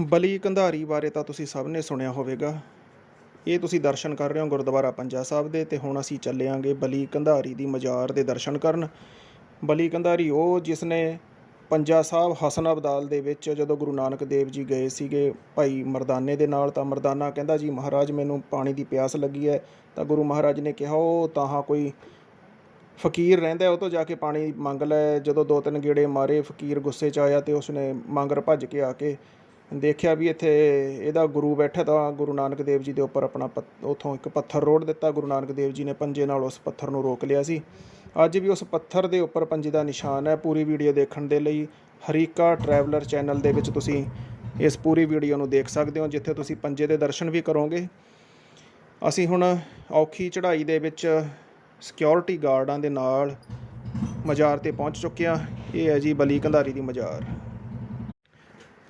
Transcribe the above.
ਬਲੀ ਕੰਧਾਰੀ ਬਾਰੇ ਤਾਂ ਤੁਸੀਂ ਸਭ ਨੇ ਸੁਣਿਆ ਹੋਵੇਗਾ। ਇਹ ਤੁਸੀਂ ਦਰਸ਼ਨ ਕਰ ਰਹੇ ਹੋ ਗੁਰਦੁਆਰਾ ਪੰਜਾ ਸਾਹਿਬ ਦੇ ਤੇ ਹੁਣ ਅਸੀਂ ਚੱਲਿਆਂਗੇ ਬਲੀ ਕੰਧਾਰੀ ਦੀ ਮਜ਼ਾਰ ਦੇ ਦਰਸ਼ਨ ਕਰਨ। ਬਲੀ ਕੰਧਾਰੀ ਉਹ ਜਿਸ ਨੇ ਪੰਜਾ ਸਾਹਿਬ ਹਸਨ ਅਬਦਾਲ ਦੇ ਵਿੱਚ ਜਦੋਂ ਗੁਰੂ ਨਾਨਕ ਦੇਵ ਜੀ ਗਏ ਸੀਗੇ ਭਾਈ ਮਰਦਾਨੇ ਦੇ ਨਾਲ ਤਾਂ ਮਰਦਾਨਾ ਕਹਿੰਦਾ, ਜੀ ਮਹਾਰਾਜ, ਮੈਨੂੰ ਪਾਣੀ ਦੀ ਪਿਆਸ ਲੱਗੀ ਹੈ। ਤਾਂ ਗੁਰੂ ਮਹਾਰਾਜ ਨੇ ਕਿਹਾ, ਉਹ ਤਾਹਾਂ ਕੋਈ ਫਕੀਰ ਰਹਿੰਦਾ ਉਹ ਤੋਂ ਜਾ ਕੇ ਪਾਣੀ ਮੰਗ ਲੈ। ਜਦੋਂ ਦੋ ਤਿੰਨ ਗੇੜੇ ਮਾਰੇ, ਫਕੀਰ ਗੁੱਸੇ 'ਚ ਆਇਆ ਤੇ ਉਸਨੇ ਮੰਗਰ ਭੱਜ ਕੇ ਆ ਕੇ ਦੇਖਿਆ ਵੀ ਇੱਥੇ ਇਹਦਾ ਗੁਰੂ ਬੈਠਾ ਤਾਂ ਗੁਰੂ ਨਾਨਕ ਦੇਵ ਜੀ ਦੇ ਉੱਪਰ ਆਪਣਾ ਪੱਥ- ਉੱਥੋਂ ਇੱਕ ਪੱਥਰ ਰੋੜ ਦਿੱਤਾ। ਗੁਰੂ ਨਾਨਕ ਦੇਵ ਜੀ ਨੇ ਪੰਜੇ ਨਾਲ ਉਸ ਪੱਥਰ ਨੂੰ ਰੋਕ ਲਿਆ ਸੀ। ਅੱਜ ਵੀ ਉਸ ਪੱਥਰ ਦੇ ਉੱਪਰ ਪੰਜੇ ਦਾ ਨਿਸ਼ਾਨ ਹੈ। ਪੂਰੀ ਵੀਡੀਓ ਦੇਖਣ ਦੇ ਲਈ ਹਰੀਕਾ ਟਰੈਵਲਰ ਚੈਨਲ ਦੇ ਵਿੱਚ ਤੁਸੀਂ ਇਸ ਪੂਰੀ ਵੀਡੀਓ ਨੂੰ ਦੇਖ ਸਕਦੇ ਹੋ, ਜਿੱਥੇ ਤੁਸੀਂ ਪੰਜੇ ਦੇ ਦਰਸ਼ਨ ਵੀ ਕਰੋਗੇ। ਅਸੀਂ ਹੁਣ ਔਖੀ ਚੜ੍ਹਾਈ ਦੇ ਵਿੱਚ ਸਿਕਿਉਰਿਟੀ ਗਾਰਡਾਂ ਦੇ ਨਾਲ ਮਜ਼ਾਰ ਤੇ ਪਹੁੰਚ ਚੁੱਕੇ ਹਾਂ। ਇਹ ਹੈ ਜੀ ਬਲੀ ਕੰਧਾਰੀ ਦੀ ਮਜ਼ਾਰ।